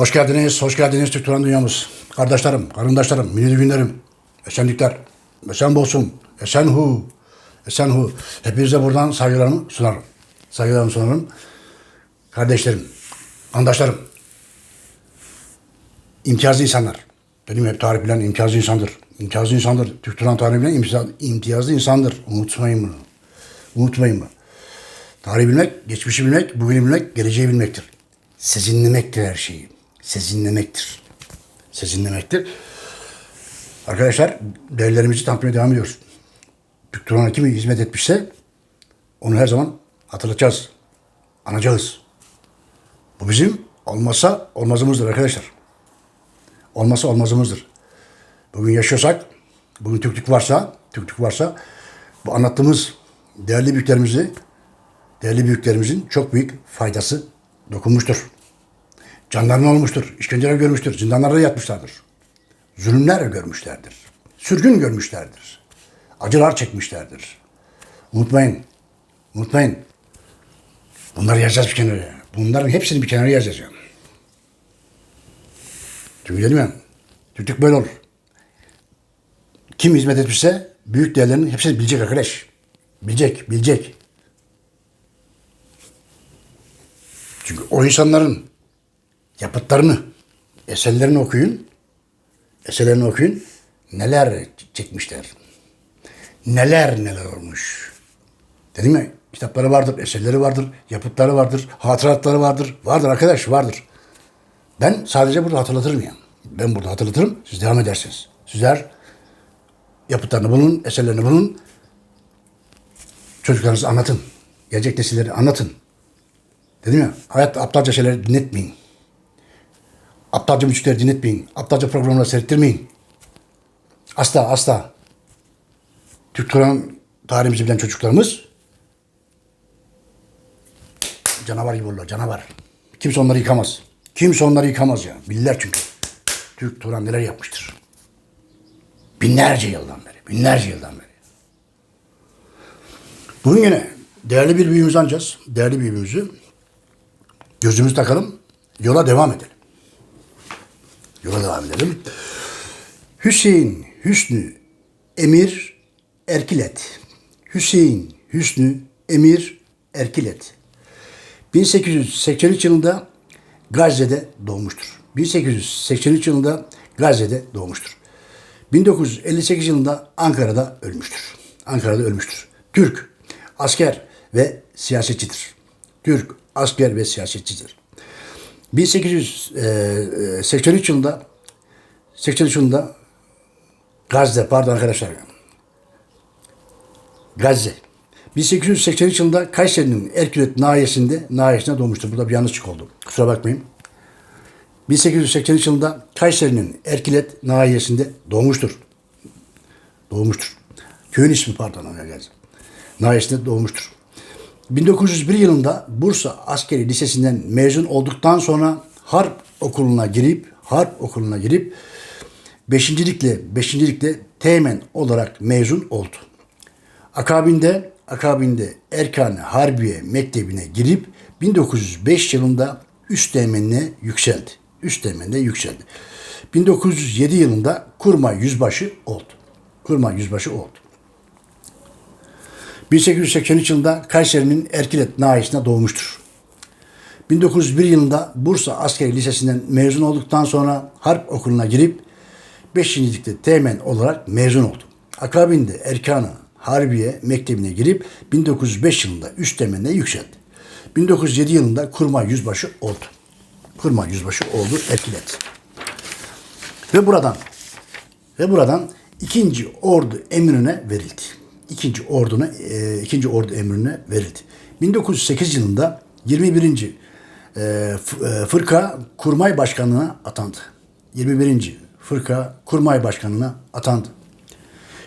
Hoş geldiniz, hoş geldiniz Türk Turan Dünyamız. Kardeşlerim, karındaşlarım, mini günlerim, esenlikler, esen bolsun, esen hu, esen hu. Hepinize buradan saygılarımı sunarım. Saygılarımı sunarım. Kardeşlerim, kardeşlerim, imtiyazlı insanlar. Dedim hep tarih bilen imtiyazlı insandır. İmtiyazlı insandır. Türk Turan tarihi bilen imtiyaz- imtiyazlı insandır. Unutmayın bunu. Unutmayın bunu. Tarihi bilmek, geçmişi bilmek, bugünü bilmek, geleceği bilmektir. Sezinlemektir her şeyi. Sezinlemektir. Sezinlemektir. Arkadaşlar değerlerimizi tanıtmaya devam ediyoruz. Türk Turan'a kim hizmet etmişse onu her zaman hatırlatacağız. Anacağız. Bu bizim olmazsa olmazımızdır arkadaşlar. Olmazsa olmazımızdır. Bugün yaşıyorsak, bugün Türklük varsa, Türklük varsa bu anlattığımız değerli büyüklerimizi değerli büyüklerimizin çok büyük faydası dokunmuştur. Canlarına olmuştur, işkenceler görmüştür, zindanlarda yatmışlardır. Zulümler görmüşlerdir. Sürgün görmüşlerdir. Acılar çekmişlerdir. Unutmayın, unutmayın. Bunları yazacağız bir kenara. Bunların hepsini bir kenara yazacağım. Çünkü dedim ya, Türklük böyle olur. Kim hizmet etmişse büyük değerlerin hepsini bilecek arkadaş. Bilecek, bilecek. Çünkü o insanların yapıtlarını, eserlerini okuyun. Eserlerini okuyun. Neler çekmişler. Neler neler olmuş. Dedim ya kitapları vardır, eserleri vardır, yapıtları vardır, hatıratları vardır. Vardır arkadaş, vardır. Ben sadece burada hatırlatırım ya. Ben burada hatırlatırım, siz devam edersiniz. Sizler yapıtlarını bulun, eserlerini bulun. Çocuklarınızı anlatın. Gelecek nesilleri anlatın. Dedim ya, hayatta aptalca şeyleri dinletmeyin. Aptalca müzikleri dinletmeyin. Aptalca programları seyrettirmeyin. Asla, asla. Türk Turan tarihimizi bilen çocuklarımız canavar gibi olurlar, canavar. Kimse onları yıkamaz. Kimse onları yıkamaz ya. Bilirler çünkü. Türk Turan neler yapmıştır. Binlerce yıldan beri, binlerce yıldan beri. Bugün yine değerli bir büyüğümüzü anacağız. Değerli bir büyüğümüzü. Gözümüzü takalım. Yola devam edelim. Yola devam edelim. Hüseyin Hüsnü Emir Erkilet. Hüseyin Hüsnü Emir Erkilet. 1883 yılında Gazze'de doğmuştur. 1883 yılında Gazze'de doğmuştur. 1958 yılında Ankara'da ölmüştür. Ankara'da ölmüştür. Türk, asker ve siyasetçidir. Türk, asker ve siyasetçidir. 1883 yılında 83 yılında Gazze, pardon arkadaşlar. Gazze. 1883 yılında Kayseri'nin Erkület nahiyesinde, nahiyesinde doğmuştur. Burada bir yanlışlık oldu. Kusura bakmayın. 1883 yılında Kayseri'nin Erkilet nahiyesinde doğmuştur. Doğmuştur. Köyün ismi pardon. Nahiyesinde doğmuştur. 1901 yılında Bursa Askeri Lisesi'nden mezun olduktan sonra harp okuluna girip harp okuluna girip beşincilikle beşincilikle teğmen olarak mezun oldu. Akabinde akabinde Erkan Harbiye Mektebi'ne girip 1905 yılında üst teğmenine yükseldi. Üst teğmenine yükseldi. 1907 yılında kurmay yüzbaşı oldu. Kurmay yüzbaşı oldu. 1883 yılında Kayseri'nin Erkilet nahiyesinde doğmuştur. 1901 yılında Bursa Askeri Lisesi'nden mezun olduktan sonra harp okuluna girip 5. ligde teğmen olarak mezun oldu. Akabinde Erkanı Harbiye Mektebi'ne girip 1905 yılında üst teğmenine yükseldi. 1907 yılında kurmay yüzbaşı oldu. Kurmay yüzbaşı oldu Erkilet. Ve buradan ve buradan ikinci ordu emrine verildi. İkinci orduna e, ikinci ordu emrine verildi. 1908 yılında 21. E, e, fırka kurmay başkanlığına atandı. 21. fırka kurmay başkanlığına atandı.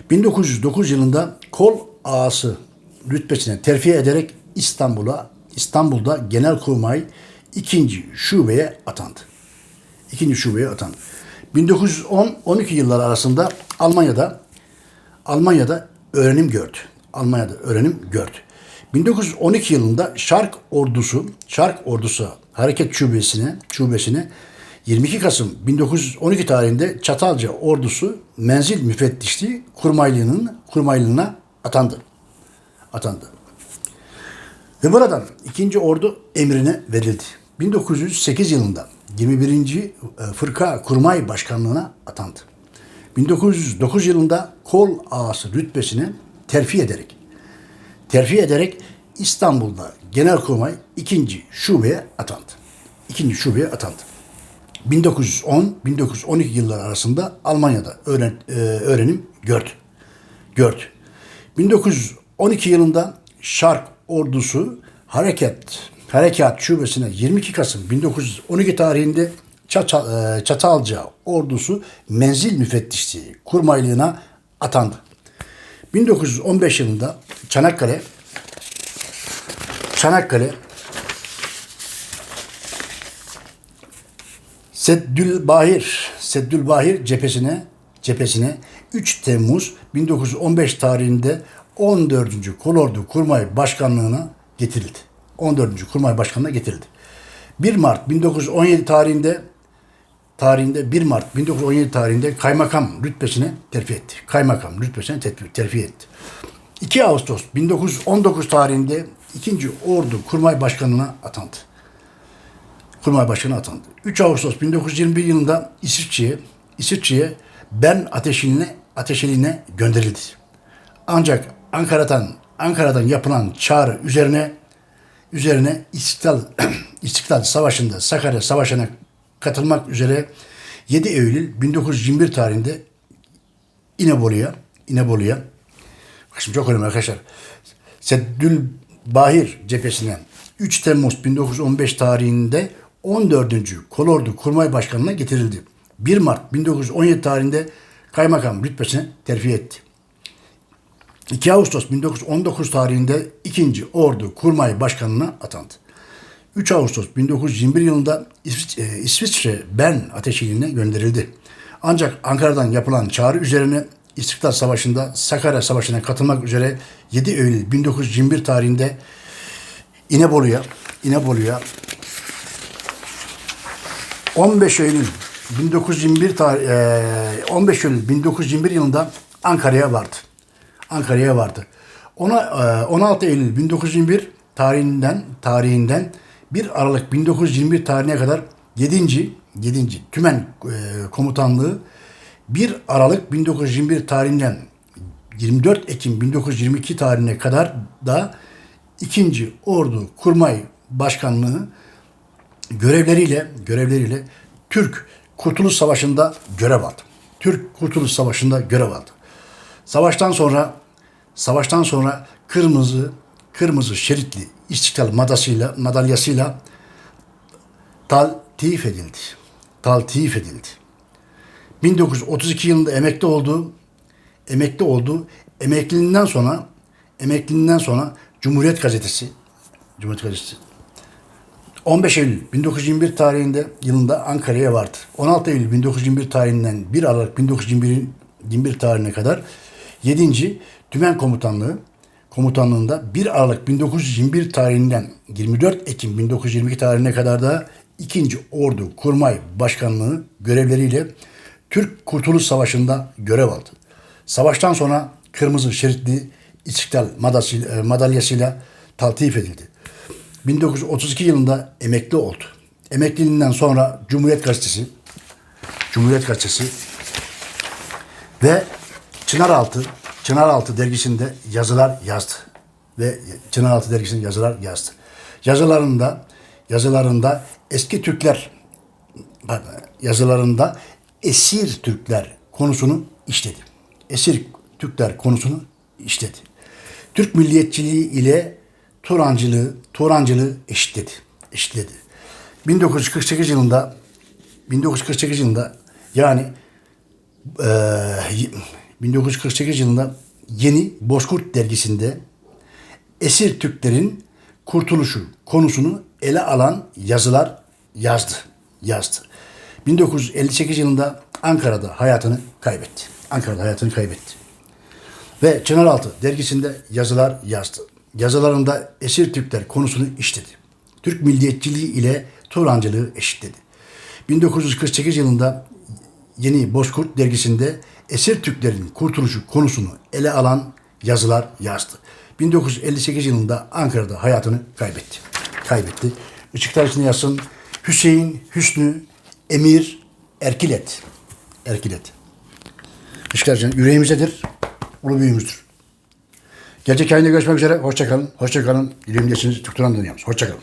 1909 yılında kol ağası rütbesine terfi ederek İstanbul'a İstanbul'da Genelkurmay ikinci şubeye atandı. İkinci şubeye atandı. 1910-12 yılları arasında Almanya'da Almanya'da öğrenim gördü. Almanya'da öğrenim gördü. 1912 yılında Şark ordusu, Şark ordusu hareket şubesine, şubesine 22 Kasım 1912 tarihinde Çatalca ordusu menzil müfettişliği kurmaylığının kurmaylığına atandı. Atandı. Ve buradan 2. Ordu emrine verildi. 1908 yılında 21. e, Fırka Kurmay Başkanlığına atandı. 1909 yılında kol ağası rütbesine terfi ederek terfi ederek İstanbul'da Genelkurmay 2. şubeye atandı. 2. şubeye atandı. 1910-1912 yılları arasında Almanya'da öğren, e, öğrenim gördü. Gördü. 1912 yılında Şark ordusu harekat harekat şubesine 22 Kasım 1912 tarihinde E, Çatalca ordusu menzil müfettişliği kurmaylığına atandı. 1915 yılında Çanakkale Çanakkale Seddülbahir Seddülbahir cephesine cephesine 3 Temmuz 1915 tarihinde 14. Kolordu Kurmay Başkanlığına getirildi. 14. Kurmay Başkanlığına getirildi. 1 Mart 1917 tarihinde tarihinde 1 Mart 1917 tarihinde kaymakam rütbesine terfi etti. Kaymakam rütbesine terfi, etti. 2 Ağustos 1919 tarihinde 2. Ordu Kurmay Başkanlığına atandı. Kurmay Başkanı atandı. 3 Ağustos 1921 yılında İsviçre'ye İsviçre'ye Ben ateşine ateşeliğine gönderildi. Ancak Ankara'dan Ankara'dan yapılan çağrı üzerine üzerine İstiklal İstiklal Savaşı'nda Sakarya Savaşı'na katılmak üzere 7 Eylül 1921 tarihinde İnebolu'ya İnebolu'ya Şimdi çok önemli arkadaşlar. Seddül Bahir cephesine 3 Temmuz 1915 tarihinde 14. Kolordu Kurmay Başkanı'na getirildi. 1 Mart 1917 tarihinde kaymakam rütbesine terfi etti. 2 Ağustos 1919 tarihinde 2. Ordu Kurmay Başkanı'na atandı. 3 Ağustos 1921 yılında İsviçre, e, İsviçre Bern ateşiliğine gönderildi. Ancak Ankara'dan yapılan çağrı üzerine İstiklal Savaşı'nda Sakarya Savaşı'na katılmak üzere 7 Eylül 1921 tarihinde İnebolu'ya İnebolu'ya 15 Eylül 1921 tarih, e, 15 Eylül 1921 yılında Ankara'ya vardı. Ankara'ya vardı. Ona e, 16 Eylül 1921 tarihinden tarihinden 1 Aralık 1921 tarihine kadar 7. 7. Tümen e, Komutanlığı 1 Aralık 1921 tarihinden 24 Ekim 1922 tarihine kadar da 2. Ordu Kurmay Başkanlığı görevleriyle görevleriyle Türk Kurtuluş Savaşı'nda görev aldı. Türk Kurtuluş Savaşı'nda görev aldı. Savaştan sonra savaştan sonra kırmızı kırmızı şeritli İstiklal madasıyla madalyasıyla taltif edildi. Taltif edildi. 1932 yılında emekli oldu. Emekli oldu. Emekliliğinden sonra emekliliğinden sonra Cumhuriyet Gazetesi Cumhuriyet Gazetesi 15 Eylül 1921 tarihinde yılında Ankara'ya vardı. 16 Eylül 1921 tarihinden 1 Aralık 1921 tarihine kadar 7. Tümen Komutanlığı komutanlığında 1 Aralık 1921 tarihinden 24 Ekim 1922 tarihine kadar da 2. Ordu Kurmay Başkanlığı görevleriyle Türk Kurtuluş Savaşı'nda görev aldı. Savaştan sonra kırmızı şeritli İstiklal madalya- madalyasıyla taltif edildi. 1932 yılında emekli oldu. Emekliliğinden sonra Cumhuriyet Gazetesi, Cumhuriyet Gazetesi ve Çınaraltı, Çınaraltı dergisinde yazılar yazdı. Ve Çınaraltı dergisinde yazılar yazdı. Yazılarında, yazılarında eski Türkler, yazılarında esir Türkler konusunu işledi. Esir Türkler konusunu işledi. Türk milliyetçiliği ile Turancılığı, Turancılığı eşitledi. Eşitledi. 1948 yılında 1948 yılında yani 1948 yılında Yeni Bozkurt dergisinde esir Türklerin kurtuluşu konusunu ele alan yazılar yazdı. Yazdı. 1958 yılında Ankara'da hayatını kaybetti. Ankara'da hayatını kaybetti. Ve Çınaraltı dergisinde yazılar yazdı. Yazılarında esir Türkler konusunu işledi. Türk milliyetçiliği ile Turancılığı eşitledi. 1948 yılında Yeni Bozkurt dergisinde esir Türklerin kurtuluşu konusunu ele alan yazılar yazdı. 1958 yılında Ankara'da hayatını kaybetti. Kaybetti. Işıklar içinde yazsın Hüseyin Hüsnü Emir Erkilet. Erkilet. Işıklar içinde yüreğimizdedir. Ulu büyüğümüzdür. Gelecek yayında görüşmek üzere. Hoşçakalın. Hoşçakalın. Dileğimdesiniz. Türk Turan Dünyamız. Hoşçakalın.